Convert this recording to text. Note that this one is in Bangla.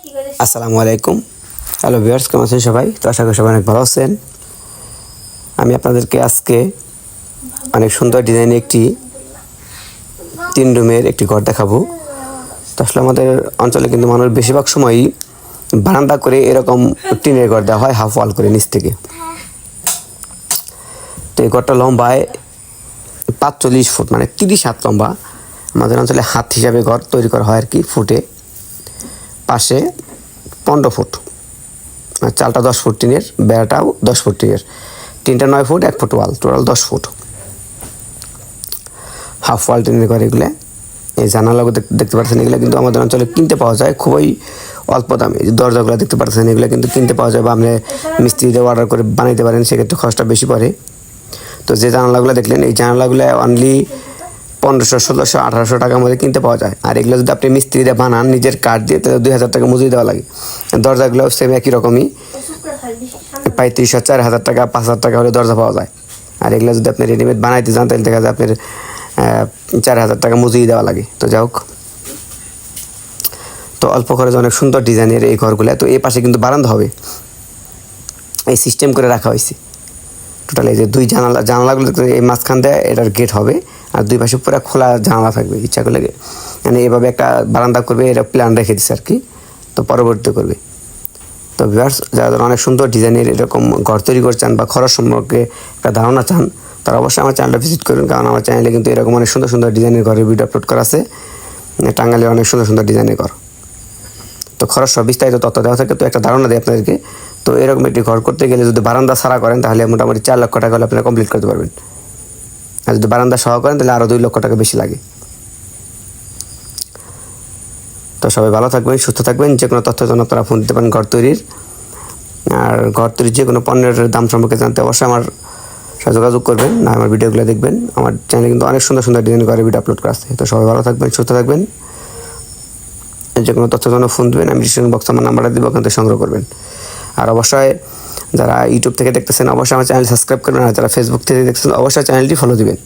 আসসালামু আলাইকুম। হ্যালো ভিউয়ার্স কেমন আছেন সবাই? তো আশা করি সবাই অনেক ভালো আছেন। আমি আপনাদেরকে আজকে অনেক সুন্দর ডিজাইনের একটি তিন রুমের একটি ঘর দেখাবো। তো আসলে আমাদের অঞ্চলে কিন্তু মানুষ বেশিরভাগ সময়ই বারান্দা করে এরকম টিনের ঘর দেওয়া হয় হাফ ওয়াল করে নিচ থেকে। তো এই ঘরটা লম্বায় পাঁচচল্লিশ ফুট মানে তিরিশ হাত লম্বা। আমাদের অঞ্চলে হাত হিসাবে ঘর তৈরি করা হয় আর কি, ফুটে। পাশে পনেরো ফুট। আর চালটা দশ ফুট টিনের, বেড়াটাও দশ ফুট টিনের। তিনটা নয় ফুট, এক ফুট ওয়াল, টোটাল দশ ফুট। হাফ ওয়াল টিনের ঘর এগুলো। এই জানালাগুলো দেখ- দেখতে পাচ্ছেন এগুলো কিন্তু আমাদের অঞ্চলে কিনতে পাওয়া যায় খুবই অল্প দামে। যে দরজাগুলো দেখতে পাচ্ছেন এগুলো কিন্তু কিনতে পাওয়া যায় বা আপনি মিস্ত্রিদের অর্ডার করে বানাইতে পারেন, সেক্ষেত্রে খরচটা বেশি পড়ে। তো যে জানালাগুলো দেখলেন, এই জানালাগুলো অনলি পনেরোশো, ষোলোশো, আঠারোশো টাকার মধ্যে কিনতে পাওয়া যায়। আর এগুলো যদি আপনি মিস্ত্রি দিয়ে বানান, নিজের কাঠ দিয়ে, তাহলে দুই হাজার টাকা মজুরি দেওয়া লাগে। দরজাগুলো সেম একই রকমই। পঁয়ত্রিশশো চার হাজার টাকা, পাঁচ হাজার টাকা হলে দরজা পাওয়া যায়। আর এগুলো যদি আপনি রেডিমেড বানাইতে যান তাহলে দেখা যায় আপনার চার হাজার টাকা মজুরি দেওয়া লাগে। তো যাই হোক। তো অল্প খরচে অনেক সুন্দর ডিজাইনের এই ঘরগুলো। তো এই পাশে কিন্তু বারান্দা হবে। এই সিস্টেম করে রাখা হয়েছে। টোটাল এই যে দুই জানালা, জানালাগুলো এই মাঝখান দিয়ে এটার গেট হবে। আর দুই পাশে পুরো খোলা জানালা থাকবে, ইচ্ছা করলে মানে এভাবে একটা বারান্দা করবে, এটা প্ল্যান রেখে দিচ্ছে আর কি। তো পরবর্তী করবে। তো ভিউয়ার্স যারা অনেক সুন্দর ডিজাইনের এরকম ঘর তৈরি করতে চান বা খরচ সম্পর্কে একটা ধারণা চান, তারা অবশ্যই আমার চ্যানেলটা ভিজিট করুন, কারণ আমার চ্যানেলে কিন্তু এরকম অনেক সুন্দর সুন্দর ডিজাইনের ঘরের ভিডিও আপলোড করা আছে। টাঙ্গালে অনেক সুন্দর সুন্দর ডিজাইনের ঘর। তো খরচ সব বিস্তারিত তথ্য দেওয়া থাকে, তো একটা ধারণা দেয় আপনাদেরকে। তো এরকম একটি ঘর করতে গেলে যদি বারান্দা সারা করেন, তাহলে মোটামুটি চার লক্ষ টাকা হলে আপনারা কমপ্লিট করতে পারবেন। আর যদি বারান্দা সহ করেন, তাহলে আরও দুই লক্ষ টাকা বেশি লাগে। তো সবাই ভালো থাকবেন, সুস্থ থাকবেন, যে কোনো তথ্যের জন্য আপনারা ফোন দিতে পারেন ঘর তৈরির। আর ঘর তৈরির যে কোনো পণ্যের দাম সম্পর্কে জানতে অবশ্যই আমার সাথে যোগাযোগ করবেন, না আমার ভিডিওগুলো দেখবেন। আমার চ্যানেলে কিন্তু অনেক সুন্দর সুন্দর ডিজাইন করে ভিডিও আপলোড করা আছে। তো সবাই ভালো থাকবেন, সুস্থ থাকবেন। যে কোনো তথ্যের জন্য ফোন দেবেন, আমি ডিসক্রিপশন বক্স আমার নাম্বারটা দিব কিন্তু সংগ্রহ করবেন। আর অবশ্যই যারা ইউটিউব থেকে দেখতেছেন, অবশ্যই আমার চ্যানেল সাবস্ক্রাইব করবেন আর যারা ফেসবুক থেকে দেখছেন অবশ্যই চ্যানেলটি ফলো দিবেন।